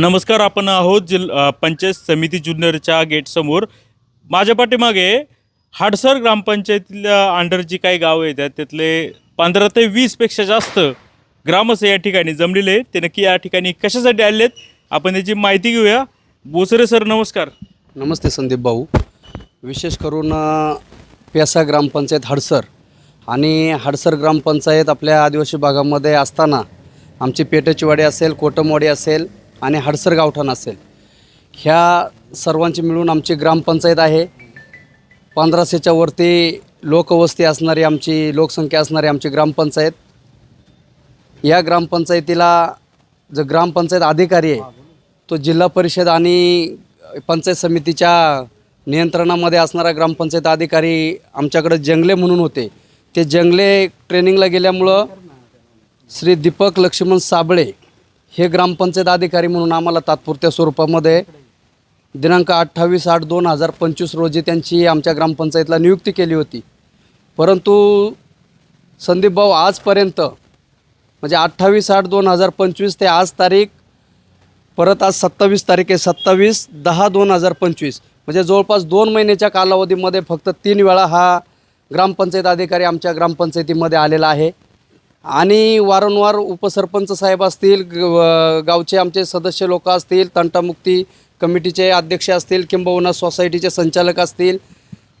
नमस्कार आपण आहोत जिल पंचायत समिती जुन्नरच्या गेटसमोर. माझ्या पाठीमागे हाडसर ग्रामपंचायतीतल्या अंडर जी काही गावं येतात त्यातले पंधरा ते वीसपेक्षा जास्त ग्रामस्थ या ठिकाणी जमलेले आहेत. ते नक्की या ठिकाणी कशासाठी आले आहेत? आपण त्याची माहिती घेऊया. बोसरे सर नमस्कार. नमस्ते संदीप भाऊ. विशेष करून अ, ग्रामपंचायत हडसर आणि हडसर ग्रामपंचायत आपल्या आदिवासी भागामध्ये असताना आमची पेटचीवाडी असेल कोटमवाडी असेल आणि हडसर गावठाण असेल. ह्या सर्वांची मिळून आमची ग्रामपंचायत आहे. पंधराशेच्या वरती लोकवस्ती असणारी आमची लोकसंख्या असणारी आमची ग्रामपंचायत. या ग्रामपंचायतीला जो ग्रामपंचायत अधिकारी आहे तो जिल्हा परिषद आणि पंचायत समितीच्या नियंत्रणामध्ये असणारा ग्रामपंचायत अधिकारी आमच्याकडे जंगले म्हणून होते. ते जंगले ट्रेनिंगला गेल्यामुळं श्री दीपक लक्ष्मण साबळे हे ग्रामपंचायत अधिकारी म्हणून आम्हाला तात्पुरत्या स्वरूपामध्ये दिनांक अठ्ठावीस आठ दोन हजार पंचवीस रोजी त्यांची आमच्या ग्रामपंचायतला नियुक्ती केली होती. परंतु संदीप भाऊ आजपर्यंत म्हणजे अठ्ठावीस आठ दोन हजार पंचवीस ते आज तारीख परत आज सत्तावीस तारीख आहे सत्तावीस दहा दोन हजार पंचवीस. म्हणजे जवळपास दोन महिन्याच्या कालावधीमध्ये फक्त तीन वेळा हा ग्रामपंचायत अधिकारी आमच्या ग्रामपंचायतीमध्ये आलेला आहे. आणि वारंवार उपसरपंच साहेब असतील ग- गावचे आमचे सदस्य लोक असतील तंटामुक्ती कमिटीचे अध्यक्ष असतील किंबहुना सोसायटीचे संचालक असतील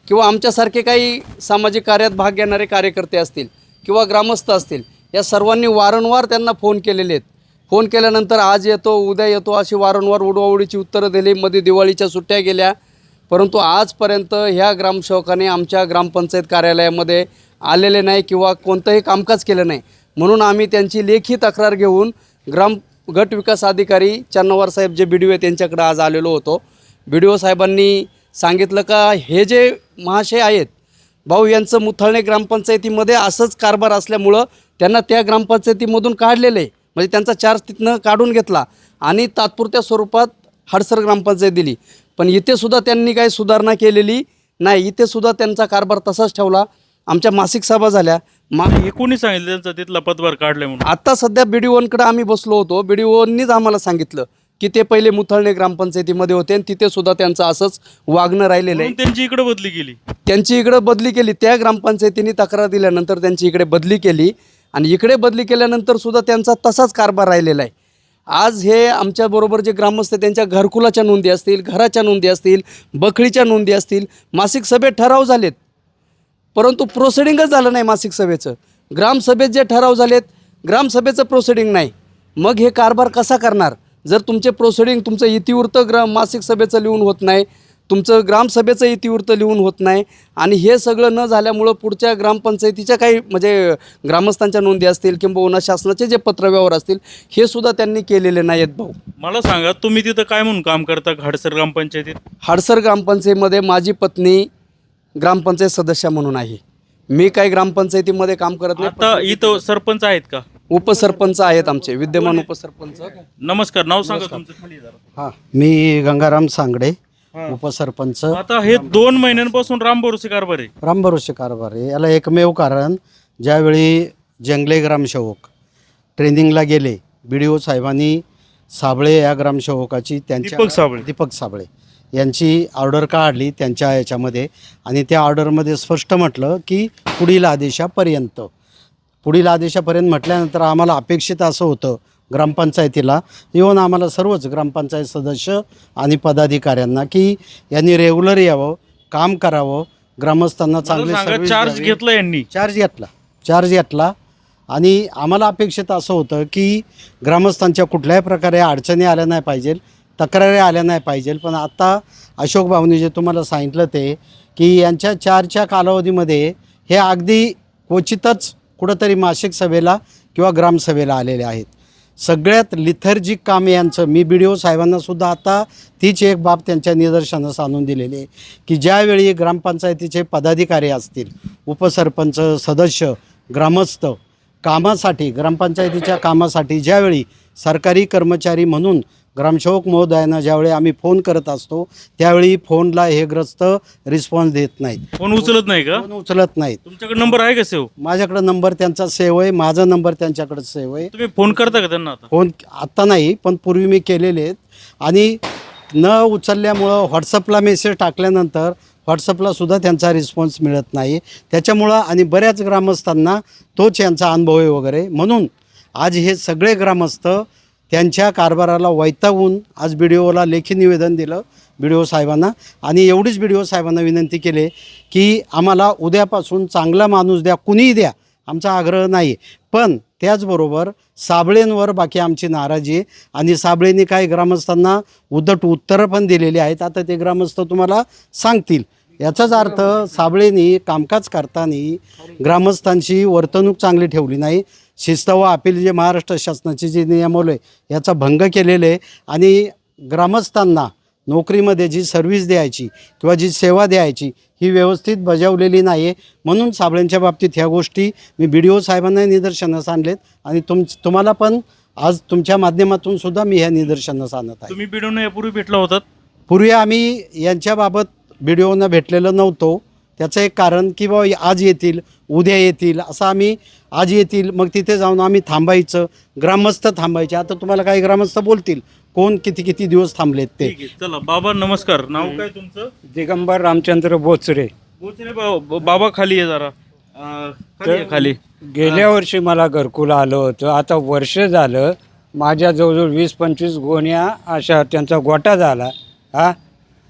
किंवा आमच्यासारखे काही सामाजिक कार्यात भाग घेणारे कार्यकर्ते असतील किंवा ग्रामस्थ असतील या सर्वांनी वारंवार त्यांना फोन केलेले आहेत. फोन केल्यानंतर आज येतो उद्या येतो अशी वारंवार उडवाउडीची उत्तरं दिली. मध्ये दिवाळीच्या सुट्ट्या गेल्या परंतु आजपर्यंत ह्या ग्रामसेवकाने आमच्या ग्रामपंचायत कार्यालयामध्ये आलेले नाही किंवा कोणतंही कामकाज केलं नाही. म्हणून आम्ही त्यांची लेखी तक्रार घेऊन ग्राम गट विकास अधिकारी चन्नवार साहेब जे बी डी ओ त्यांच्याकडे आज आलेलो होतो. बी डी ओ साहेबांनी सांगितलं का हे जे महाशय आहेत भाऊ यांचं मुथळणे ग्रामपंचायतीमध्ये असंच कारभार असल्यामुळं त्यांना त्या ग्रामपंचायतीमधून काढलेलं आहे म्हणजे त्यांचा चार्ज तिथनं काढून घेतला आणि तात्पुरत्या स्वरूपात हडसर ग्रामपंचायत दिली. पण इथेसुद्धा त्यांनी काही सुधारणा केलेली नाही. इथेसुद्धा त्यांचा कारभार तसाच ठेवला. आमच्या मासिक सभा झाल्या. मा हे कोणी सांगितलं? त्यांचा तिथला पदभार काढलाय म्हणून. आता सध्या बी डी ओंकडे आम्ही बसलो होतो. बी डी ओंनीच आम्हाला सांगितलं की ते पहिले मुथळणे ग्रामपंचायतीमध्ये होते आणि तिथे सुद्धा त्यांचं असंच वागणं राहिलेलं आहे. म्हणून त्यांची इकडे बदली केली. त्यांची इकडं बदली केली. त्या ग्रामपंचायतीने तक्रार दिल्यानंतर त्यांची इकडे बदली केली. आणि इकडे बदली केल्यानंतर सुद्धा त्यांचा तसाच कारभार राहिलेला आहे. आज हे आमच्याबरोबर जे ग्रामस्थ आहेत, त्यांच्या घरकुलाच्या नोंदी असतील घराच्या नोंदी असतील बकळीच्या नोंदी असतील मासिक सभेत ठराव झालेत. परंतु प्रोसिडिंगच झालं नाही मासिक सभेचं. ग्रामसभेत जे ठराव झालेत ग्रामसभेचं प्रोसिडिंग नाही. मग हे कारभार कसा करणार? जर तुमचे प्रोसिडिंग तुमचं इतिवृत्त ग्राम मासिक सभेचं लिहून होत नाही तुमचं ग्रामसभेचं इतिवृत्त लिहून होत नाही आणि हे सगळं न झाल्यामुळं पुढच्या ग्रामपंचायतीच्या काही म्हणजे ग्रामस्थांच्या नोंदी असतील किंबहुना शासनाचे जे पत्रव्यवहार असतील हे सुद्धा त्यांनी केलेले नाही आहेत भाऊ. मला सांगा तुम्ही तिथं काय म्हणून काम करता हडसर ग्रामपंचायतीत? हाडसर ग्रामपंचायतीमध्ये माझी पत्नी ग्रामपंचायत सदस्य म्हणून आहे. मी काही ग्रामपंचायतीमध्ये काम करत नाही आता इथं सरपंच आहेत का? उपसरपंच आहेत आमचे विद्यमान उपसरपंच. नमस्कार नाव सांगा तुमचं. खाली जरा. हा मी गंगाराम सांगडे हा. उपसरपंच. आता हे दोन महिन्यांपासून राम भरोसे कारभार आहे. रामभरोसे कारभार आहे. याला एकमेव कारण ज्यावेळी जंगले ग्रामसेवक ट्रेनिंगला गेले बी डी ओ साहेबांनी साबळे या ग्रामसेवकाची त्यांच्या दीपक साबळे. दीपक साबळे. यांची ऑर्डर काढली त्यांच्या याच्यामध्ये. आणि त्या ऑर्डरमध्ये स्पष्ट म्हटलं की पुढील आदेशापर्यंत. पुढील आदेशापर्यंत म्हटल्यानंतर आम्हाला अपेक्षित असं होतं ग्रामपंचायतीला. येऊन आम्हाला सर्वच ग्रामपंचायत सदस्य आणि पदाधिकाऱ्यांना की यांनी रेग्युलर यावं काम करावं ग्रामस्थांना चांगले चार्ज. घेतला यांनी? चार्ज घेतला. चार्ज घेतला. आणि आम्हाला अपेक्षित असं होतं की ग्रामस्थांच्या कुठल्याही प्रकारे अडचणी आल्या नाही पाहिजे. तक्रारी आल्या नाही पाहिजे. पण आत्ता अशोक भाऊनी जे तुम्हाला सांगितलं ते की यांच्या चारच्या कालावधीमध्ये हे अगदी क्वचितच कुठंतरी मासिक सभेला किंवा ग्रामसभेला आलेले आहेत. सगळ्यात लिथर्जिक काम यांचं मी बी डी ओ साहेबांनासुद्धा आता तीच एक बाब त्यांच्या निदर्शनास आणून दिलेली आहे की ज्यावेळी ग्रामपंचायतीचे पदाधिकारी असतील उपसरपंच सदस्य ग्रामस्थ कामासाठी ग्रामपंचायतीच्या कामासाठी ज्यावेळी सरकारी कर्मचारी म्हणून ग्रामसेवक महोदयांना ज्यावेळी आम्ही फोन करत असतो त्यावेळी फोनला हे ग्रस्त रिस्पॉन्स देत नाहीत. फोन उचलत नाही का? फोन उचलत नाहीत. तुमच्याकडे नंबर आहे का सेव? माझ्याकडे नंबर त्यांचा सेव आहे माझा नंबर त्यांच्याकडे सेव आहे. तुम्ही फोन करता का त्यांना आता? फोन आत्ता नाही पण पूर्वी मी केलेले आहेत. आणि न उचलल्यामुळं व्हॉट्सअपला मेसेज टाकल्यानंतर व्हॉट्सअपला सुद्धा त्यांचा रिस्पॉन्स मिळत नाही. त्याच्यामुळं आणि बऱ्याच ग्रामस्थांना तोच यांचा अनुभव आहे वगैरे. म्हणून आज हे सगळे ग्रामस्थ त्यांच्या कारभाराला वैतावून आज बी डी ओला लेखी निवेदन दिलं बी डी ओ साहेबांना. आणि एवढीच बी डी ओ साहेबांना विनंती केली की आम्हाला उद्यापासून चांगला माणूस द्या कुणीही द्या आमचा आग्रह नाही. पण त्याचबरोबर साबळेंवर बाकी आमची नाराजी आहे. आणि साबळेंनी काही ग्रामस्थांना उद्धट उत्तरं पण दिलेली आहेत. आता ते ग्रामस्थ तुम्हाला सांगतील. याचाच अर्थ साबळेंनी कामकाज करताना ग्रामस्थांची वर्तणूक चांगली ठेवली नाही. शिस्त व अपील जे महाराष्ट्र शासनाचे जे नियमवलं आहे याचा भंग केलेले आहे आणि ग्रामस्थांना नोकरीमध्ये जी सर्व्हिस द्यायची किंवा जी सेवा द्यायची ही व्यवस्थित बजावलेली नाही आहे म्हणून साबळेंच्या बाबतीत ह्या गोष्टी मी बी डी ओ साहेबांना निदर्शनास आणलेत आणि तुम तुम्हाला पण आज तुमच्या माध्यमातून सुद्धा मी ह्या निदर्शनास आणत आहे. तुम्ही बिडून यापूर्वी भेटला होतात? पूर्वी आम्ही यांच्याबाबत बी डी ओना भेटलेलो नव्हतो. त्याचं एक कारण की बाबा आज येतील उद्या येतील असं आम्ही आज येतील मग तिथे जाऊन आम्ही थांबायचं ग्रामस्थ थांबायचे. आता तुम्हाला काही ग्रामस्थ बोलतील कोण किती किती दिवस थांबलेत ते. ठीक आहे चला बाबा नमस्कार नाव काय तुमचं? दिगंबर रामचंद्र बोचरे. बोचरे बा- बाबा खाली आहे जरा. अं, खाली आहे, खाली. गेल्या वर्षी मला घरकुल आलं होतं. आता वर्ष झालं माझ्या जवळजवळ वीस पंचवीस गोण्या अशा त्यांचा गोटा झाला. हा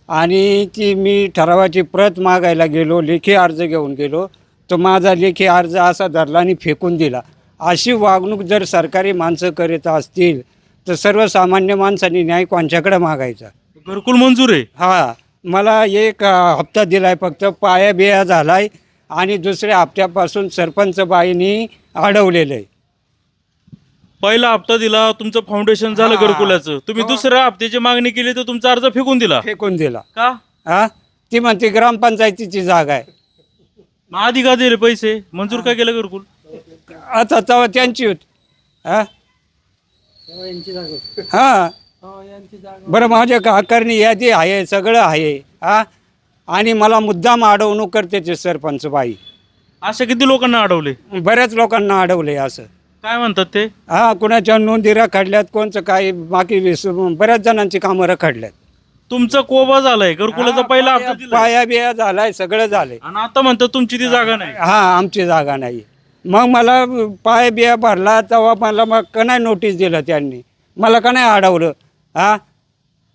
आणि ती मी ठरावाची प्रत मागायला गेलो लेखी अर्ज घेऊन गेलो. तर माझा लेखी अर्ज असा धरला आणि फेकून दिला. अशी वागणूक जर सरकारी माणसं करीत असतील तर सर्वसामान्य माणसांनी न्याय कोणच्याकडे मागायचा? घरकुल मंजूर आहे. हा मला एक हप्ता दिलाय फक्त पाया बिया झालाय आणि दुसऱ्या हप्त्यापासून सरपंच बाईंनी अडवलेलं आहे. पहिला हप्ता दिला तुमचं फाउंडेशन झालं हा. घरकुलाचं. तुम्ही दुसऱ्या हप्त्याची मागणी केली तर तुमचा अर्ज फेकून दिला. फेकून दिला. का? हा? ती म्हणते ग्रामपंचायतीची जागा आहे. मग आधी का दिले पैसे. मंजूर का केलं घरकुल? आता तेव्हा त्यांची होती. हा? हा. बरं माझ्या काकारणी यादी आहे सगळं आहे. हा? आणि मला मुद्दाम अडवणूक करते ते सरपंच बाई. अशा किती लोकांना अडवले? बऱ्याच लोकांना अडवलंय असं. काय म्हणतात ते? हा कुणाच्या नोंदी रखडल्यात कोणचं काही बाकी विस बऱ्याच जणांची कामं रखडल्यात. तुमचा कोबा झालाय घरकुलाचा पहिला हप्ता पाया- दिला पाया बिया झालाय सगळं झालंय. आणि आता म्हणतात तुमची ती जागा नाही. हा आमची जागा नाही. मग मला पाय बिया भरला तेव्हा मला मग का नाही नोटीस दिलं त्यांनी? मला का नाही अडवलं? हा?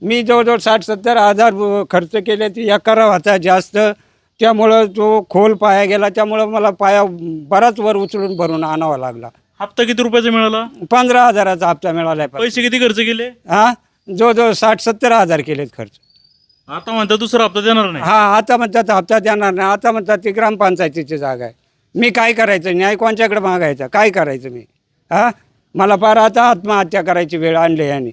मी जवळजवळ साठ सत्तर हजार खर्च केले ती एकारा होता जास्त. त्यामुळं तो खोल पाया गेला त्यामुळं मला पाया बराच वर उचलून भरून आणावा लागला. हप्ता किती रुपयाचा मिळाला? पंधरा हजाराचा हप्ता मिळाला पैसे किती खर्च केले? हा? जवळजवळ साठ सत्तर हजार केलेत खर्च. आता म्हणतात दुसरा हप्ता देणार नाही. हा आता म्हणतात हप्ता देणार नाही. आता म्हणतात ती ग्रामपंचायतीची जागा आहे. मी काय करायचं? न्याय कोणच्याकडे मागायचा? काय करायचं मी? हा? मला फार आता आत्महत्या करायची वेळ आणली यांनी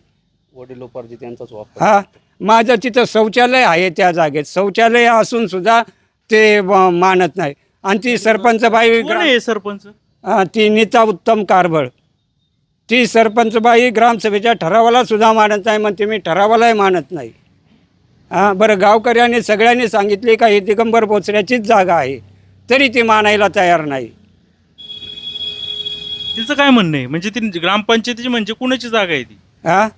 वडिलोपार्जित त्यांचाच वापर. हा? माझं तिथं शौचालय आहे त्या जागेत. शौचालय असून सुद्धा ते मानत नाही. आणि ती सरपंच बाई कोण आहे सरपंच हा, नीता उत्तम कारबळ ती सरपंच बाई ग्रामसभेच्या ठरावाला सुद्धा मानत नाही म्हणते मी ठरावालाही मानत नाही. हां बरं गावकऱ्यांनी सगळ्यांनी सांगितले का ही दिगंबर बोचऱ्याचीच जागा आहे. तरी ती मानायला तयार नाही. तिचं काय म्हणणं आहे? म्हणजे ती ग्रामपंचायतीची म्हणजे कुणाची जागा आहे ती? हां?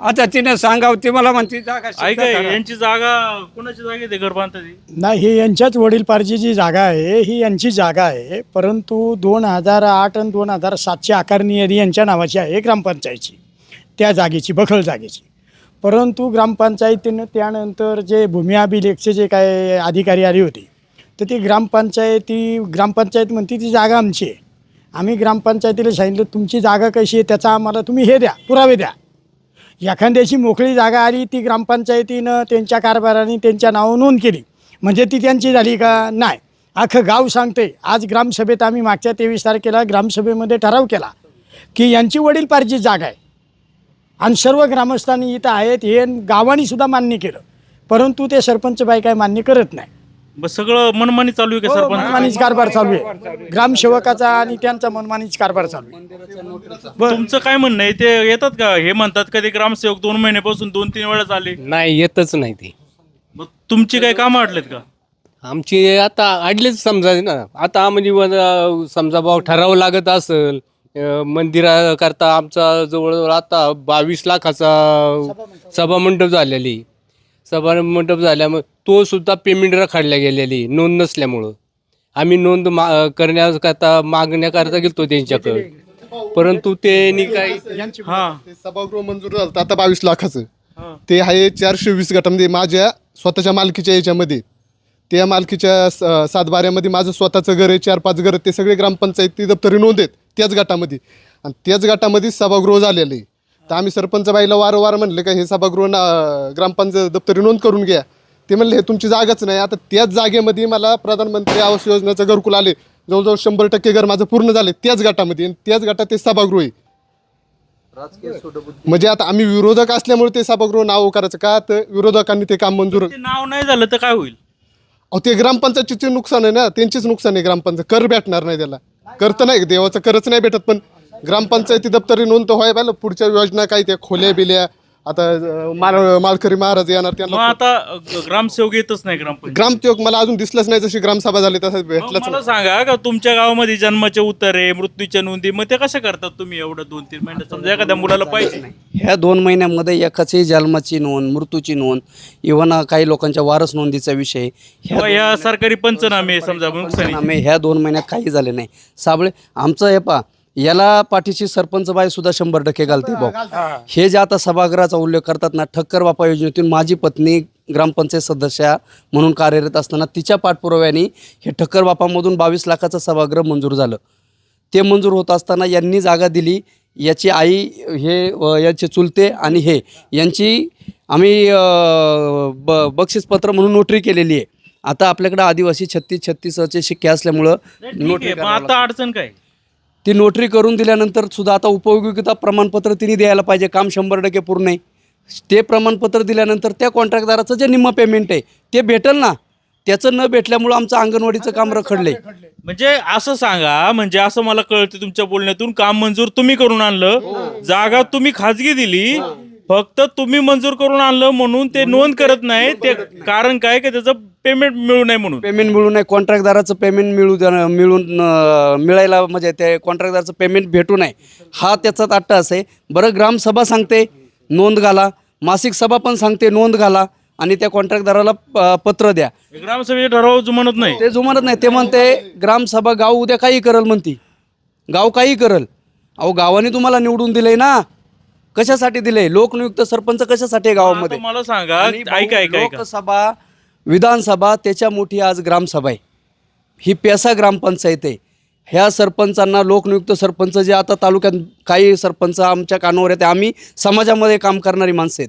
आता तिनं सांगावं ती मला म्हणते जागा ऐका करा. यांची जागा कुणाची जागा आहे ते घर बांधतात नाही ही यांच्याच वडीलपारची जी जागा आहे ही यांची जागा आहे परंतु दोन हजार आठ आणि दोन हजार सातची आकारणी यादी यांच्या नावाची आहे ग्रामपंचायतची त्या जागेची बखल जागेची. परंतु ग्रामपंचायतीनं त्यानंतर जे भूमी अभिलेखचे जे काय अधिकारी आले होते तर ती ग्रामपंचायती ग्रामपंचायत म्हणते ती जागा आमची आहे. आम्ही ग्रामपंचायतीला सांगितलं तुमची जागा कशी आहे त्याचा आम्हाला तुम्ही हे द्या पुरावे द्या. एखाद्याची मोकळी जागा आली ती ग्रामपंचायतीनं त्यांच्या कारभाराने त्यांच्या नावं नोंद केली. म्हणजे ती त्यांची झाली का? नाही. अख्खं गाव सांगते आज ग्रामसभेत आम्ही मागच्या तेवीस तारखेला ग्रामसभेमध्ये ठराव केला की यांची वडीलपारची जागा आहे. आणि सर्व ग्रामस्थांनी इथं आहेत हे गावाने सुद्धा मान्य केलं. परंतु ते सरपंच बाई काय मान्य करत नाही. बस सगळं मनमानी चालू आहे का हो, सरपंच? मनमानीच कारभार चालू आहे. ग्रामसेवकाचा आणि त्यांचा मनमानीच कारभार चालू आहे. तुमचं काय म्हणणं आहे? ते येतात का? हे म्हणतात कधी ग्रामसेवक दोन महिन्यापासून दोन तीन वेळा आले नाही येतच नाही ते. मग तुमची काही कामं अडलेत का? आमची आता अडलेच समजा ना. आता म्हणजे समजा भाऊ ठरावं लागत असेल अं, मंदिराकरता आमचा जवळजवळ आता बावीस लाखाचा सभामंडप झालेली. सभामंडप झाल्यामुळे तो सुद्धा पेमेंट रखडल्या गेलेली नोंद नसल्यामुळं. आम्ही नोंद मा करण्याकरता मागण्याकरता गेलतो त्यांच्याकडे. परंतु त्यांनी काही हा. ते सभागृह मंजूर झालं आता बावीस लाखाचं. हा. ते आहे चारशे वीस गटामध्ये माझ्या स्वतःच्या मालकीच्या याच्यामध्ये. त्या मालकीच्या स- सातबाऱ्यामध्ये माझं स्वतःचं घर आहे चार पाच घर ते सगळे ग्रामपंचायती दप्तरी नोंद आहेत त्याच गटामध्ये. आणि त्याच गटामध्ये सभागृह झालेलं आहे. तर आम्ही सरपंच बाईला वारंवार म्हणले का हे सभागृह ना ग्रामपंचायत दप्तरी नोंद करून घ्या. ते म्हणले हे तुमची जागाच नाही. आता त्याच जागेमध्ये मला प्रधानमंत्री आवास योजनेचं घरकुल आले. जवळजवळ शंभर टक्के घर माझं पूर्ण झाले त्याच गटामध्ये. आणि त्याच गटात ते सभागृह आहे. म्हणजे आता आम्ही विरोधक असल्यामुळे ते सभागृह नाव करायचं का? तर विरोधकांनी ते काम मंजूर ते नाव नाही झालं तर काय होईल? अहो ते ग्रामपंचायतीचे नुकसान आहे ना. त्यांचीच नुकसान आहे ग्रामपंचायत. कर भेटणार नाही त्याला. कर तर नाही देवाचं करच नाही भेटत पण ग्रामपंचायती दप्तरी नोंद तर व्हाय पाहिलं. पुढच्या योजना काय त्या खोल्या बिल्या आता माल मालकरी महाराज येणार मग त्यांना आता ग्रामसेवक येतच नाही ग्रामपंचायत. ग्रामसेवक मला अजून दिसलंच नाही जशी ग्रामसभा झाली तसं मग भेटलंच मला सांगा का तुमच्या गावामध्ये जन्माचे उत्तरे मृत्यूच्या नोंदी मग ते कशा करतात तुम्ही एवढं दोन तीन महिन्यात समजा एखाद्या मुलाला पाहिजे. ह्या दोन महिन्यामध्ये एकाची जन्माची नोंद मृत्यूची नोंद इव्हन काही लोकांच्या वारस नोंदीचा विषय. किंवा या सरकारी पंचनामे समजा नुकसानी पंचनामे ह्या दोन महिन्यात काही झाले नाही. साबळे आमचं हे पा याला पाठीशी सरपंच बाई सुद्धा शंभर टक्के घालते भाऊ. हे. जे आता सभागृहाचा उल्लेख करतात ना ठक्कर बापा योजनेतून माझी पत्नी ग्रामपंचायत सदस्या म्हणून कार्यरत असताना तिच्या पाठपुराव्याने हे ठक्कर बापामधून बावीस लाखाचं सभागृह मंजूर झालं. ते मंजूर होत असताना यांनी जागा दिली याची आई हे यांचे चुलते आणि हे यांची आम्ही ब बक्षीसपत्र म्हणून नोटरी केलेली आहे. आता आपल्याकडे आदिवासी छत्तीस छत्तीसचे शिक्के असल्यामुळं नोटरी आता. अडचण काय? ती नोटरी करून दिल्यानंतर सुद्धा आता उपयोगिता प्रमाणपत्र तिने द्यायला पाहिजे काम शंभर टक्के पूर्ण आहे. ते प्रमाणपत्र दिल्यानंतर त्या कॉन्ट्रॅक्टदाराचं जे निम्म पेमेंट आहे ते भेटेल ना? त्याचं न भेटल्यामुळं आमचं अंगणवाडीचं काम रखडलंय. म्हणजे असं सांगा म्हणजे असं मला कळतं तुमच्या बोलण्यातून काम मंजूर तुम्ही करून आणलं जागा तुम्ही खाजगी दिली फक्त तुम्ही मंजूर करून आणलं म्हणून ते नोंद करत नाही ते कारण काय की त्याचं पेमेंट मिळू नये म्हणून. पेमेंट मिळू नये कॉन्ट्रॅक्टदाराचं पेमेंट मिळू द्या- मिळून अं, मिळायला म्हणजे ते कॉन्ट्रॅक्टदाराचं पेमेंट भेटू नये. हा त्याचा ताट्टा असं. बरं ग्रामसभा सांगते नोंद घाला. मासिक सभा पण सांगते नोंद घाला. आणि त्या कॉन्ट्रॅक्टदाराला अं, पत्र द्या. ग्रामसभेचे ठराव जुमानत नाही. ते जुमानत नाही. ते म्हणते ग्रामसभा गाव उद्या काही करल म्हणती. गाव काही करल. अहो गावाने तुम्हाला निवडून दिलंय ना. कशासाठी दिलंय? लोकनियुक्त सरपंच कशासाठी आहे गावामध्ये? आता मला सांगा आणि भाऊ, ऐका ऐका ऐका. लोकसभा विधानसभा त्याच्या मोठी आज ग्रामसभा आहे. ही पेसा ग्रामपंचायत आहे. ह्या सरपंचांना लोकनियुक्त सरपंच जे आता तालुक्यात काही सरपंच आमच्या कानावर येते आम्ही समाजामध्ये काम करणारी माणसं आहेत.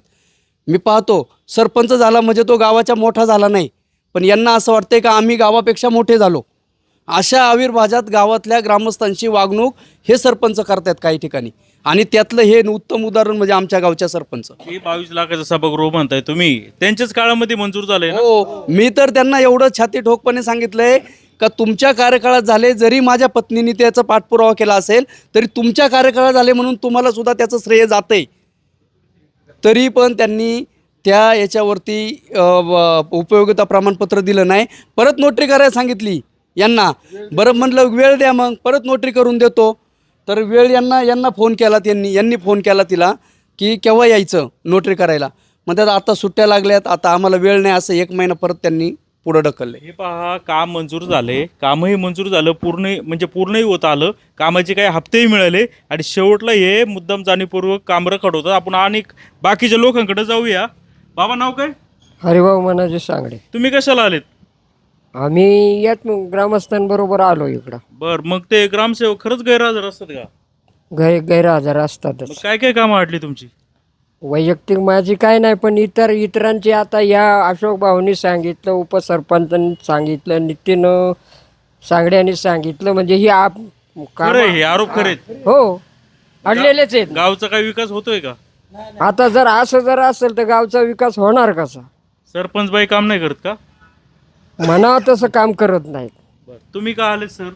मी पाहतो सरपंच झाला म्हणजे तो गावाच्या मोठा झाला नाही. पण यांना असं वाटतंय का आम्ही गावापेक्षा मोठे झालो? अशा आविर्भाजात गावातल्या ग्रामस्थांची वागणूक हे सरपंच करतात काही ठिकाणी. आणि त्यातलं हे उत्तम उदाहरण म्हणजे आमच्या गावच्या सरपंच. हे बावीस लाखाचं सभागृह म्हणताय तुम्ही. त्यांच्याच काळामध्ये मंजूर झालंय ना? हो मी तर त्यांना एवढं छाती ठोकपणे सांगितलंय का तुमच्या कार्यकाळात झाले जरी माझ्या पत्नीने त्याचा पाठपुरावा केला असेल तरी तुमच्या कार्यकाळात झाले म्हणून तुम्हाला सुद्धा त्याचं श्रेय जातंय. तरी पण त्यांनी त्या याच्यावरती अ, व- उपयोगिता प्रमाणपत्र दिलं नाही. परत नोटरी करायला सांगितली यांना. बरं म्हटलं वेळ द्या मग परत नोटरी करून देतो. तर वेळ यांना यांना फोन केला त्यांनी यांनी फोन केला तिला की केव्हा यायचं नोटरी करायला? म्हणतात आता सुट्ट्या लागल्यात आता आम्हाला वेळ नाही असं एक महिना परत त्यांनी पुढं ढकलले. हे पहा काम मंजूर झाले. कामही मंजूर झालं. पूर्ण म्हणजे पूर्णही होत आलं. कामाचे काही हप्तेही मिळाले. आणि शेवटला हे मुद्दाम जाणीवपूर्वक काम रखड होतं आपण आणि बाकीच्या लोकांकडे जाऊया. बाबा नाव काय? हरिभाऊ मनाचे सांगडे. तुम्ही कशाला आलेत? आम्ही यात मग ग्रामस्थांबरोबर आलो इकडं. बर मग ते ग्रामसेवक खरंच गैरहजर असतात का? गै गैरहजर मग असतातच काय काय कामं वाटली तुमची? वैयक्तिक माझी काय नाही पण इतर इतरांची आता या अशोक भाऊनी सांगितलं उपसरपंचांनी सांगितलं नितीन सांगड्यांनी सांगितलं म्हणजे ही आप खरं हे आरोप खरे हो अडलेलेच आहेत. गावचा काही विकास होतोय का? आता जर असं जर असेल तर गावचा विकास होणार कसा? सरपंच बाई काम नाही करत का? म्हणावं तसं काम करत नाहीत. तुम्ही का आले सर?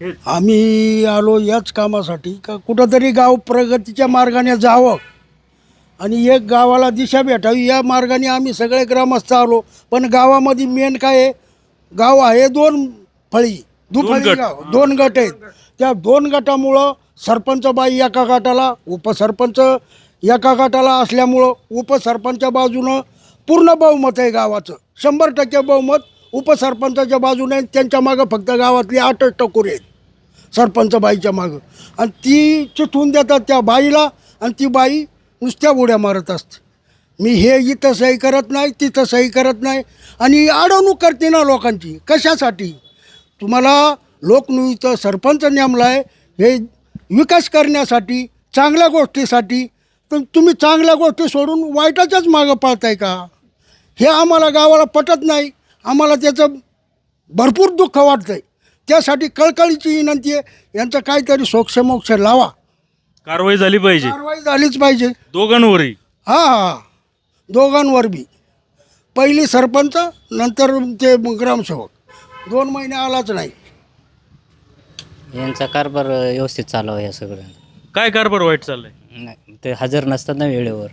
हेच. आम्ही आलो याच कामासाठी का कुठंतरी गाव प्रगतीच्या मार्गाने जावं. आणि एक गावाला दिशा भेटावी या मार्गाने आम्ही सगळे ग्रामस्थ आलो. पण गावामध्ये मेन काय आहे? गाव आहे दोन फळी दुफळी गट. गाव दोन गट आहेत. त्या दोन गटामुळं सरपंच बाई एका गटाला उपसरपंच एका गटाला असल्यामुळं उपसरपंचा बाजूनं पूर्ण बहुमत आहे गावाचं. शंभर टक्के बहुमत उपसरपंचाच्या बाजूने आहे. त्यांच्या मागं फक्त गावातली आठच टकोर आहेत. सरपंच बाईच्या मागं. आणि ती चिठवून देतात त्या बाईला आणि ती बाई नुसत्या उड्या मारत असते. मी हे इथं सही करत नाही तिथं सही करत नाही आणि अडवणूक करते ना लोकांची. कशासाठी? तुम्हाला लोकनियुक्त सरपंच नेमला आहे हे विकास करण्यासाठी चांगल्या गोष्टीसाठी. तर तुम्ही चांगल्या गोष्टी सोडून वाईटाच्याच मागं पळताय का? हे आम्हाला गावाला पटत नाही. आम्हाला त्याचं भरपूर दुःख वाटतंय. त्यासाठी कळकळीची विनंती आहे यांचं काहीतरी सोक्षमोक्ष लावा. कारवाई झाली पाहिजे. कारवाई झालीच पाहिजे. दोघांवरही. हा हा. दोघांवर बी. पहिली सरपंच नंतर ते ग्रामसेवक. दोन महिने आलाच नाही. यांचा कारभार व्यवस्थित चालू आहे या सगळं. काय कारभार वाईट चाललंय? नाही ते हजर नसतात ना वेळेवर.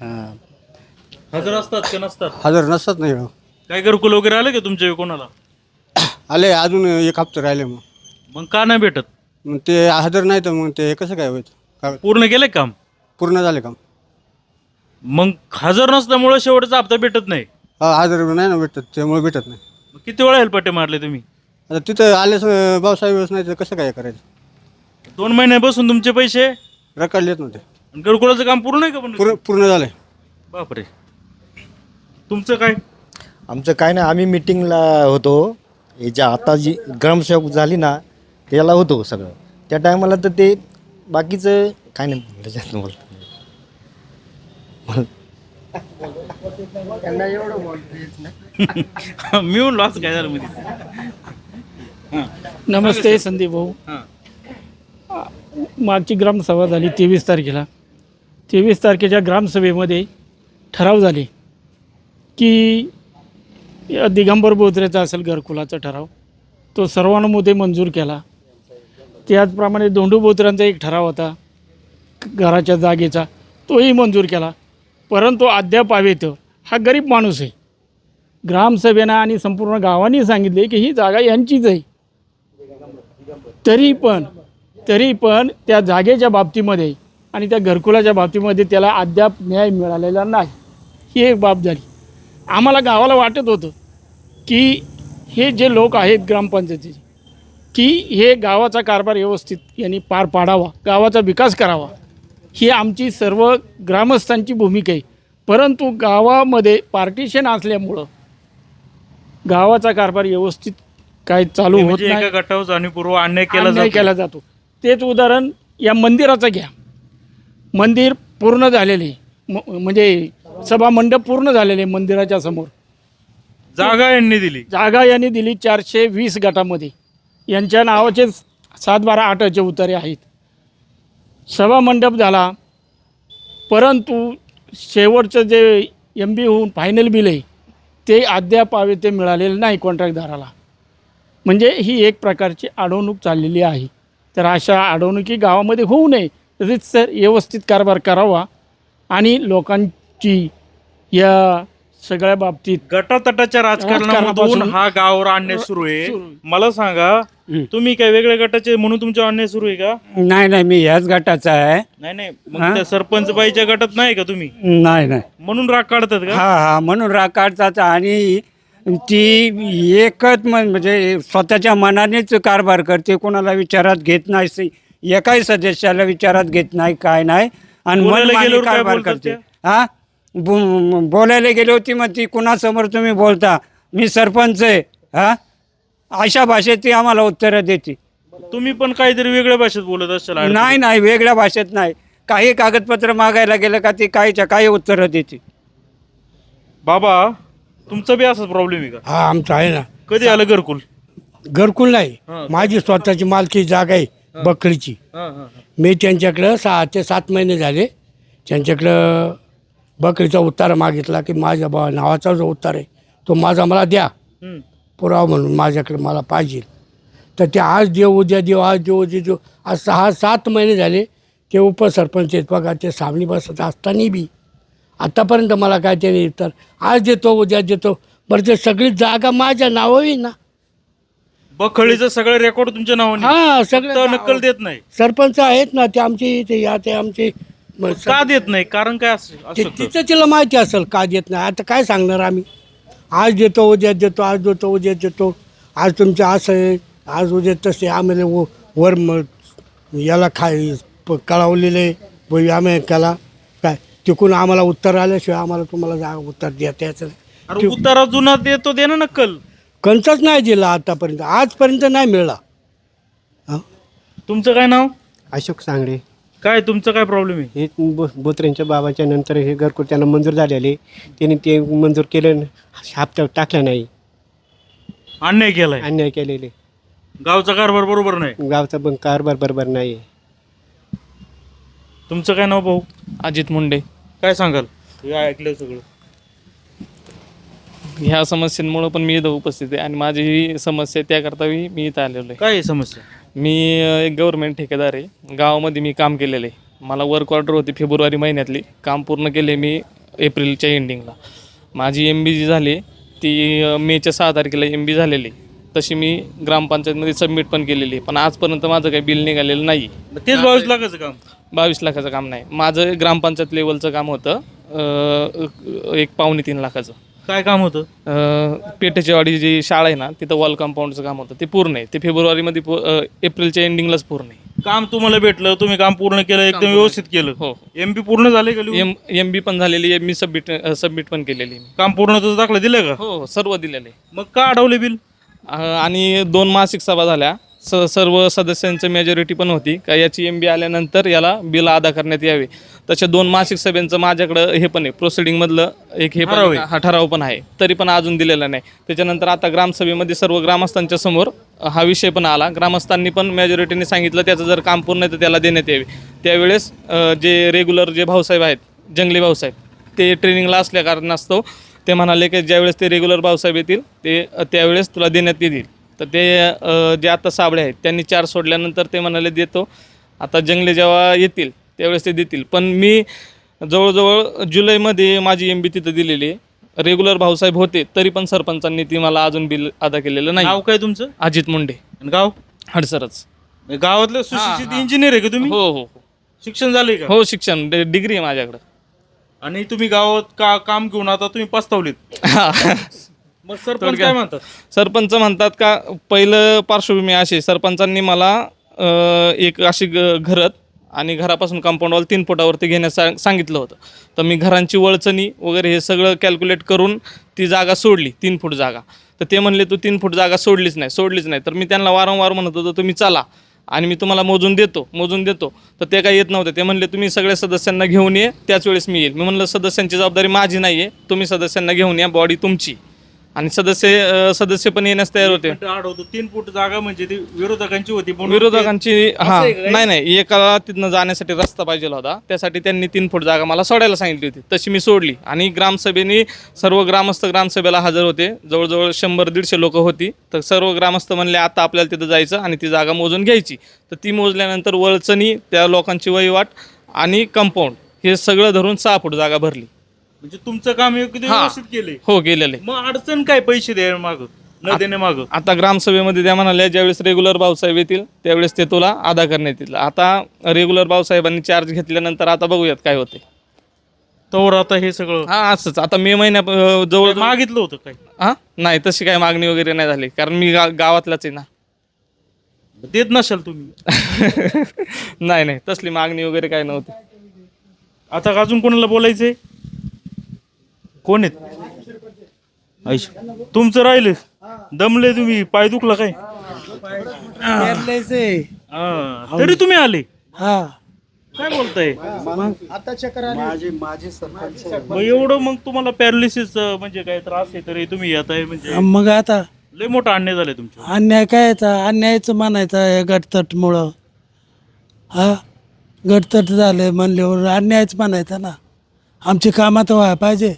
हां. हजर असतात का नसतात? हजर नसतात नाही काय घरकुल वगैरे आले का तुमच्या कोणाला? आले अजून एक हप्ता राहिले मग. मग का नाही भेटत? मग ते हजर नाही तर मग ते कसं काय होईल? का पूर्ण केलंय काम? पूर्ण झाले काम. मग हजर नसल्यामुळे शेवटचा हप्ता भेटत नाही. हा हजर नाही ना भेटत त्यामुळे भेटत नाही. मग किती वेळा हेलपाटे मारले तुम्ही? आता तिथं आले भाऊसाहेब नाही तर कसं काय करायचं? दोन महिने बसून तुमचे पैसे? रकाड येत नव्हते आणि घरकुलाचं काम पूर्ण आहे का पण? पूर्ण पूर्ण झाले बापरे. तुमचं काय? आमचं काय नाही आम्ही मिटिंगला होतो. याच्या आता जी ग्रामसेवक झाली ना त्याला होतो सगळं. त्या टायमाला तर ते बाकीचं काय नाही त्याच्यात बोलतो मी म्हणलो असं काय झालं मध्ये नमस्ते संदीप भाऊ. हां. मागची ग्रामसभा झाली तेवीस तारखेला. तेवीस तारखेच्या ग्रामसभेमध्ये ठराव झाले की या दिगंबर बोत्रेचा असेल घरकुलाचा ठराव तो सर्वानुमते मंजूर केला. त्याचप्रमाणे दोंडू बोधऱ्यांचा एक ठराव होता घराच्या जागेचा तोही मंजूर केला. परंतु अद्याप हवेत हा गरीब माणूस आहे. ग्रामसभेनं आणि संपूर्ण गावांनी सांगितले की ही जागा यांचीच आहे. तरी पण तरी पण त्या जागेच्या बाबतीमध्ये आणि त्या घरकुलाच्या बाबतीमध्ये त्याला अद्याप न्याय मिळालेला नाही. ही एक बाब झाली. आम्हाला गावाला वाटत होतं की हे जे लोक आहेत ग्रामपंचायतीचे की हे गावाचा कारभार व्यवस्थित यांनी पार पाडावा गावाचा विकास करावा ही आमची सर्व ग्रामस्थांची भूमिका आहे. परंतु गावामध्ये पार्टिशन असल्यामुळं गावाचा कारभार व्यवस्थित काय चालू होत म्हणजे नाही. गटावर अन्याय केला अन्याय केला जातो. तेच उदाहरण या मंदिराचं घ्या. मंदिर पूर्ण झालेले म- म्हणजे सभा मंडप पूर्ण झालेले मंदिराच्या समोर. जागा यांनी दिली. जागा यांनी दिली चारशे वीस गटामध्ये. यांच्या नावाचे सात बारा आठचे उतारे आहेत. सभा मंडप झाला. परंतु शेवटचं जे एम बी होऊन फायनल बिल आहे ते अद्याप हवे ते मिळालेलं नाही कॉन्ट्रॅक्टदाराला म्हणजे ही एक प्रकारची अडवणूक चाललेली आहे. तर अशा अडवणुकी गावामध्ये होऊ नये. तसेच सर व्यवस्थित कारभार करावा. आणि लोकांची या सगळ्या बाबतीत गटातटाच्या राजकारणामधून राजकारणापासून- हा गावावर अन्याय सुरू आहे. सुरू आहे. मला सांगा तुम्ही काय वेगळ्या गटाचे म्हणून तुमच्या अन्याय सुरू आहे का? नाही नाही मी ह्याच गटाचा आहे. नाही नाही मग त्या सरपंच बाईच्या गटात नाही का तुम्ही? नाही नाही. म्हणून राग काढतात का? हा हा म्हणून राग काढतात आणि ती एकच म्हण- म्हणजे स्वतःच्या मनानेच कारभार करते कोणाला विचारात घेत नाही स- एकाही सदस्याला विचारात घेत नाही काय नाही. आणि गेल्यावर काय कारभार बोलतात करते. हा? बो- बोलायला गेली होती मग ती कुणासमोर तुम्ही बोलता? मी सरपंच आहे हा? अशा भाषेत ती आम्हाला उत्तरं देते. तुम्ही पण काहीतरी वेगळ्या भाषेत बोलत असाल. नाही नाही वेगळ्या भाषेत नाही. काही कागदपत्र मागायला गेलं का ती काहीच्या काही उत्तरं देते. बाबा तुमचा बी असाच प्रॉब्लेम आहे का? हा आमचा आहे ना. कधी आलं घरकुल? घरकुल नाही. हा. माझी स्वतःची मालकी जागा आहे बकरीची. हा, हा, हा. मी त्यांच्याकडं सहा ते सात महिने झाले. त्यांच्याकडं बकरीचा उत्तार मागितला की माझ्या बा नावाचा जो उत्तार आहे तो माझा मला द्या. पुरावा म्हणून माझ्याकडे मला पाहिजे. तर ते आज देव उद्या देव आज देव उद्या देव आज सहा सात महिने झाले ते उपसरपंच आहेत बघा ते सावणी बसत असताना बी. आत्तापर्यंत मला काय ते नाही तर आज देतो उद्या देतो. बरं ते सगळी जागा माझ्या नावावी ना. बखळीचं सगळं रेकॉर्ड तुमच्या नावाने हां सगळं नक्कल देत नाही. सरपंच आहेत ना ते आमचे ते या ते आमचे म- का देत नाही? कारण काय असं ते असू शकतं? तिचं तिला माहिती असेल का देत नाही. आता काय सांगणार आम्ही? आज देतो उद्या देतो आज देतो उद्या देतो. आज तुमचं असं आहे आज उद्या तसे आम्हाला व- वर म याला खाय प- कळवलेले व आम्ही त्याला काय? तिकून आम्हाला उत्तर आल्याशिवाय आम्हाला तुम्हाला जा उत्तर देता यायचं नाही. अरे उतारा जुना देतो दे ना नक्कल. कंचच नाही दिला आतापर्यंत. आजपर्यंत नाही मिळाला. तुमचं काय नाव? अशोक सांगडे. काय तुमचं काय प्रॉब्लेम आहे? हे बो बोत्रेंच्या बाबाच्या नंतर हे घरकुल त्यांना मंजूर झालेले. त्यांनी ते मंजूर केलं हप्ता टाकला नाही. अन्याय केलाय? अन्याय केलेले. गावचा कारभार बरोबर नाही? गावचा पण कारभार बरोबर नाही. तुमचं काय नाव भाऊ? अजित मुंडे. काय सांगाल? हे ऐकलं सगळं. ह्या समस्यांमुळं पण मी इथं उपस्थित आहे आणि माझी ही समस्या आहे त्याकरता मी मी इथं आलेलो आहे. काय आहे समस्या? मी एक गव्हर्नमेंट ठेकेदार आहे. गावामध्ये मी काम केलेलं आहे. मला वर्क ऑर्डर होती फेब्रुवारी महिन्यातली. काम पूर्ण केले मी एप्रिलच्या एंडिंगला माझी एम बी जी झाली. ती मेच्या सहा तारखेला एम बी झालेली. तशी मी ग्रामपंचायतमध्ये सबमिट पण केलेली. आहे पण आजपर्यंत माझं काही बिल निघालेलं नाही तेच बावीस लाखाचं काम? बावीस लाखाचं काम नाही. माझं ग्रामपंचायत लेवलचं काम होतं. एक पावणे तीन लाखाचं. काय काम होतं? अ, पेठेचेवाडी जी शाळा आहे ना तिथं वॉल कंपाऊंडचं काम होतं. ते पूर्ण आहे. ते फेब्रुवारीमध्ये पू- अ, एप्रिलच्या एंडिंगलाच पूर्ण आहे. काम तुम्हाला भेटलं तुम्ही काम पूर्ण केलं एकदम. व्यवस्थित केलं. हो एम पी पूर्ण झाले का लिहून? एम एम बी पण झालेली एम बी सबमिट सबमिट पण केलेली मी काम पूर्ण तुझं दाखलं दिलं का? हो हो सर्व दिलेले मग का अडवले बिल? आणि दोन मासिक सभा झाल्या. स सर्व सदस्यांचं मेजॉरिटी पण होती. का याची एम बी आल्यानंतर याला बिल अदा करण्यात यावे. तशा दोन मासिक सभेंचं माझ्याकडं हे पण आहे. प्रोसिडिंगमधलं एक हे पण. हा ठराव पण आहे. तरी पण अजून दिलेला नाही. त्याच्यानंतर आता ग्रामसभेमध्ये सर्व ग्रामस्थांच्या समोर हा विषय पण आला. ग्रामस्थांनी पण मेजॉरिटीने सांगितलं त्याचं जर काम पूर्ण आहे तर त्याला देण्यात यावे. त्यावेळेस जे रेग्युलर जे भाऊसाहेब आहेत जंगली भाऊसाहेब ते ट्रेनिंगला असल्या कारणास्तव ते म्हणाले की ज्यावेळेस ते रेग्युलर भाऊसाहेब येतील ते त्यावेळेस तुला देण्यात येतील. तर ते जे आता साबळे आहेत त्यांनी चार सोडल्यानंतर ते म्हणाले देतो. आता जंगले जेव्हा येतील त्यावेळेस ते देतील. पण मी जवळजवळ जुलैमध्ये माझी एम बी तिथं दिलेली आहे. रेग्युलर भाऊसाहेब होते तरी पण सरपंचांनी ती मला अजून बिल अदा केलेलं नाही. नाव काय तुमचं? अजित मुंडे. आणि गाव? हडसरच. गावातलं सुशिक्षित हा. इंजिनियर आहे का तुम्ही? हो हो शिक्षण झाले का? हो शिक्षण. डि- डिग्री आहे माझ्याकडं. आणि तुम्ही गावात का काम घेऊन आता तुम्ही पस्तावलीत? मग सरपंच. काय म्हणतात? सरपंच म्हणतात का पहिलं पार्श्वभूमी अशी सरपंचांनी मला अ, एक अशी ग घरत आणि घरापासून कंपाऊंड वॉल तीन फुटावरती घेण्यास सांग- सांगितलं होतं. तर मी घरांची वळचणी वगैरे हे सगळं कॅल्क्युलेट करून ती जागा सोडली तीन फूट जागा. तर ते म्हणले तू तीन फूट जागा सोडलीच नाही सोडलीच नाही. तर मी त्यांना वारंवार म्हणत होतो तुम्ही चला आणि मी तुम्हाला मोजून देतो मोजून देतो. तर ते काही येत नव्हते. ते म्हणले तुम्ही सगळ्या सदस्यांना घेऊन ये त्याच वेळेस मी येईल. मी म्हणलं सदस्यांची जबाबदारी माझी नाही आहे तुम्ही सदस्यांना घेऊन या बॉडी तुमची. आणि सदस्य सदस्य पण येण्यास तयार होते. पण तीन फूट जागा म्हणजे ती विरोधकांची होती म्हणून विरोधकांची हा? नाही नाही. एकाला तिथनं जाण्यासाठी रस्ता पाहिजे होता. त्यासाठी त्यांनी तीन फूट जागा मला सोडायला सांगितली होती. तशी मी सोडली. आणि ग्रामसभेने सर्व ग्रामस्थ ग्रामसभेला हजर होते. जवळजवळ शंभर दीडशे लोक होती. तर सर्व ग्रामस्थ म्हणले आता आपल्याला तिथं जायचं आणि ती जागा मोजून घ्यायची. तर ती मोजल्यानंतर वळचणी त्या लोकांची वहिवाट आणि कंपाऊंड हे सगळं धरून सहा फूट जागा भरली. म्हणजे तुमचं काम योग्य हा. व्यवस्थित केले. हो गेलेले मग अडचण काय पैसे द्या माग? न देणे माग? आता ग्रामसभेमध्ये त्या म्हणाल्या ज्यावेळेस रेग्युलर भाऊसाहेब येतील त्यावेळेस ते तुला अदा करण्यात येतील. आता रेग्युलर भाऊसाहेबांनी चार्ज घेतल्यानंतर आता बघूयात काय होते तवर आता हे सगळं हा असंच. आता मे महिन्या अं, जवळ मागितलं होतं काय? हा? नाही तशी काही मागणी वगैरे नाही झाली. कारण मी गा गावातलाच आहे ना. देत नशाल तुम्ही. नाही नाही. तसली मागणी वगैरे काही नव्हती. आता अजून कोणाला बोलायचंय? कोण आहेत? आईश तुमचं राहिलं? दमले तुम्ही पाय दुखला काय? हा, तरी तुम्ही आले. हा काय बोलताय? माझे माझे सरपंच मग एवढं मग तुम्हाला पॅरालिसिस म्हणजे काय त्रास आहे तरी तुम्ही येत आहे म्हणजे मग आता लय मोठा अन्याय झालाय तुमच्या अन्याय काय याचा अन्यायचं म्हणायचं या गटतटमुळं. हा? गटतट झालं म्हणल्यावर अन्यायच म्हणायचं ना. आमची कामात व्हायला पाहिजे.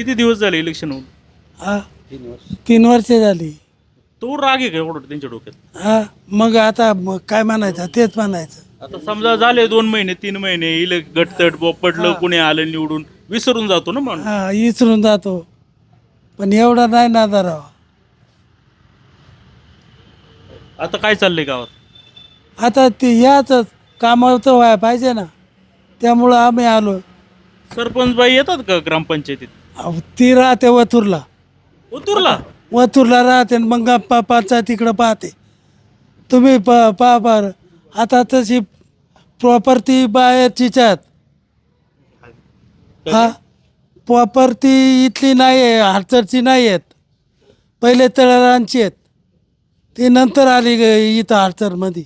किती दिवस झाले इलेक्शन होऊन? हा. तीन वर्षे. झाली. तो राग आहे का एवढं त्यांच्या डोक्यात? हा. मग आता मग काय म्हणायचं? तेच म्हणायचं. आता समजा झाले दोन महिने तीन महिने इले गटतट ब- पडलं कुणी आलं निवडून विसरून जातो ना माणूस. हा विसरून जातो. पण एवढा नाही ना धरावा आता काय चाललंय गावात? आता ते याच कामाचं व्हायला पाहिजे ना. त्यामुळं आम्ही आलो. सरपंच बाई येतात का ग्रामपंचायतीत? अहो, ती राहते वथूरला. उतरला वथूरला राहते आणि मग पा पंचायतीकडं पाहते. तुम्ही प पहा बरं आता तशी प्रॉपर्टी बाहेरचीच आहेत हा? प्रॉपर्टी इथली नाही आहे हडसरची नाही आहेत पहिले तळारांची आहेत. ती नंतर आली ग इथं हडसरमध्ये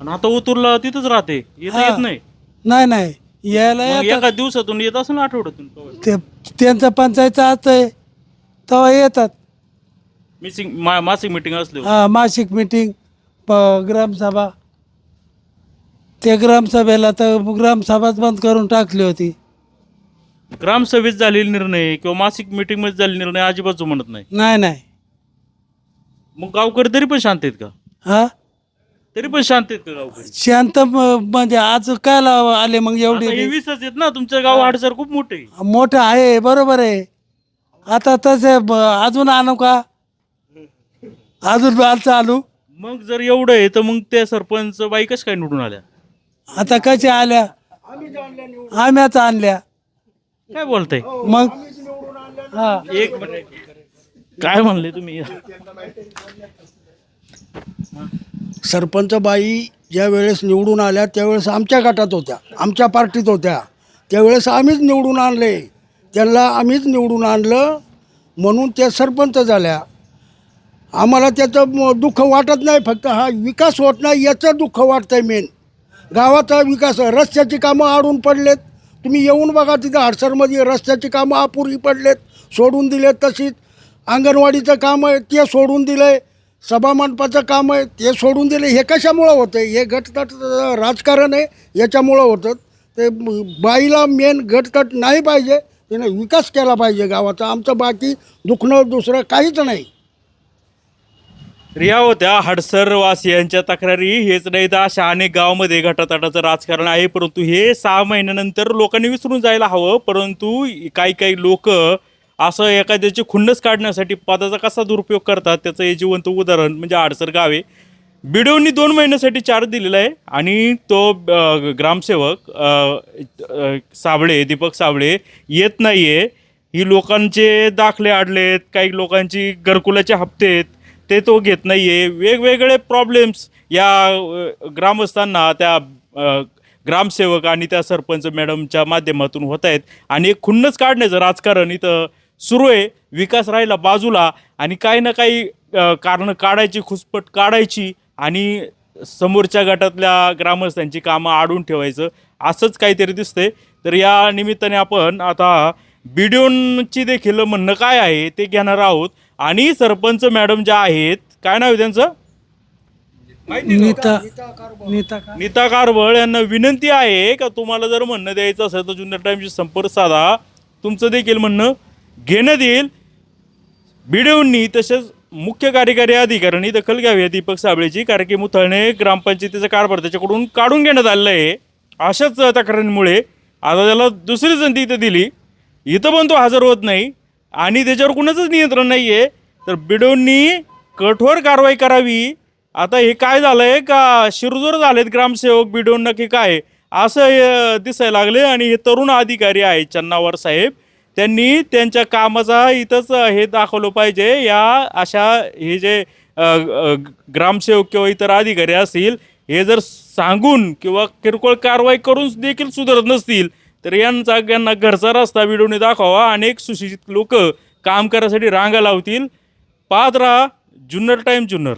आणि आता उतरला तिथंच राहते येत हा. येत नाही. नाही नाही. यायला मग येतात. एका दिवसातून येत असेल ना आठवड्यातून ते त्यांचं पंचायत असतंय तेव्हा येतात. मिसिंग मा मासिक मिटिंग असले हा मासिक मिटिंग प ग्रामसभा. ते ग्रामसभेला तर ग्रामसभाच बंद करून टाकली होती. ग्रामसभेत झालेला निर्णय किंवा मासिक मिटिंगमध्ये झालेला निर्णय अजिबात म्हणत नाही. नाही नाही. मग गावकरी तरी पण शांत आहेत का? हा? तरी पण शांत आहेत का गावकरी? शांत म- म्हणजे आज काय लाव- आले मग आता हे एवढी वीसच आहेत ना तुमचं गाव हाडसर खूप मोठे आहे. मोठं आहे बरोबर आहे. आता तसे ब- अजून आणू का? अजून बाल चालू मग जर एवढं आहे तर मग त्या सरपंच बाई कश काय निवडून आल्या? आता कशा आल्या? आम्याच आणल्या. काय बोलताय? मग? हा. एक मिनिट. काय म्हणले तुम्ही? सरपंच बाई ज्या वेळेस निवडून आल्या त्यावेळेस आमच्या गटात होत्या आमच्या पार्टीत होत्या. त्यावेळेस आम्हीच निवडून आणले. त्यांना आम्हीच निवडून आणलं. म्हणून त्या सरपंच झाल्या. आम्हाला त्याचं म- दुःख वाटत नाही फक्त हा विकास होत नाही याचं दुःख वाटतं आहे मेन गावाचा विकास रस्त्याची कामं आडून पडलेत. तुम्ही येऊन बघा तिथं हडसरमध्ये रस्त्याची कामं अपुरी पडलेत. सोडून दिलेत तशीच. अंगणवाडीचं काम आहे ते सोडून दिलं आहे सभामंडपाचं काम आहे ते सोडून दिले. हे कशामुळं होतं हे गटतट राजकारण आहे याच्यामुळं होतं. ते बाईला मेन गटतट नाही पाहिजे तिने विकास केला पाहिजे गावाचा. आमचं बाकी दुखणं दुसरं काहीच नाही. रिया होत्या हडसर यांच्या तक्रारी. हेच नाही तर अशा अनेक गावामध्ये घटातटाचं राजकारण आहे परंतु हे सहा महिन्यानंतर लोकांनी विसरून जायला हवं. परंतु काही काही लोक असं एखाद्याची खुन्नस काढण्यासाठी पदाचा कसा दुरुपयोग करतात त्याचं हे जिवंत उदाहरण म्हणजे आडसर गावे बिडोनी दोन महिन्यासाठी चार्ज दिलेला आहे आणि तो ग्रामसेवक साबळे दीपक साबळे येत नाही आहे ही लोकांचे दाखले आडलेत काही लोकांची घरकुलाचे हप्ते आहेत ते तो घेत नाही आहे वेगवेगळे प्रॉब्लेम्स या ग्रामस्थांना त्या ग्रामसेवक आणि त्या सरपंच मॅडमच्या माध्यमातून होत आहेत. आणि एक खुन्नच काढण्याचं राजकारण इथं सुरू आहे. विकास राहिला बाजूला आणि काही ना काही कारणं काढायची खुसपट काढायची आणि समोरच्या गटातल्या ग्रामस्थांची कामं आडून ठेवायचं असंच काहीतरी दिसतंय. तर या निमित्ताने आपण आता बिडिओनची देखील म्हणणं काय आहे ते घेणार आहोत. आणि सरपंच मॅडम ज्या आहेत काय नाव आहे त्यांचं? नीता नीता का? नीता कारवळ. यांना विनंती आहे का तुम्हाला जर म्हणणं द्यायचं असेल तर जुन्नर टाईमशी संपर्क साधा. तुमचं देखील म्हणणं? घेण्यात येईल बीडीओंनी तसेच मुख्य कार्यकारी अधिकाऱ्यांनी दखल घ्यावी आहे दीपक साबळेची कारण की मुथळणे ग्रामपंचायतीचा कारभार त्याच्याकडून काढून घेण्यात आलेलं आहे. अशाच तक्रारींमुळे आता त्याला दुसरी संधी इथं दिली. इथं पण तो हजर होत नाही आणि त्याच्यावर कुणाचंच नियंत्रण नाही आहे तर बिडोंनी कठोर कारवाई करावी. आता हे काय झालंय का? शिरजोर झालेत ग्रामसेवक बिडोन नक्की काय? असं हे दिसायला लागले आणि हे तरुण अधिकारी आहेत चन्नावर साहेब. त्यांनी त्यांच्या कामाचा इथंच हे दाखवलं पाहिजे. या अशा हे जे ग्रामसेवक किंवा इतर अधिकारी असतील हे जर सांगून किंवा किरकोळ कारवाई करून देखील सुधारत नसतील तर यांचा यांना घरचा रस्ता विडवणे दाखवा अनेक सुशिक्षित लोक काम करायसाठी रांगा लावतील. पाहत राहा जुन्नर टाईम जुन्नर.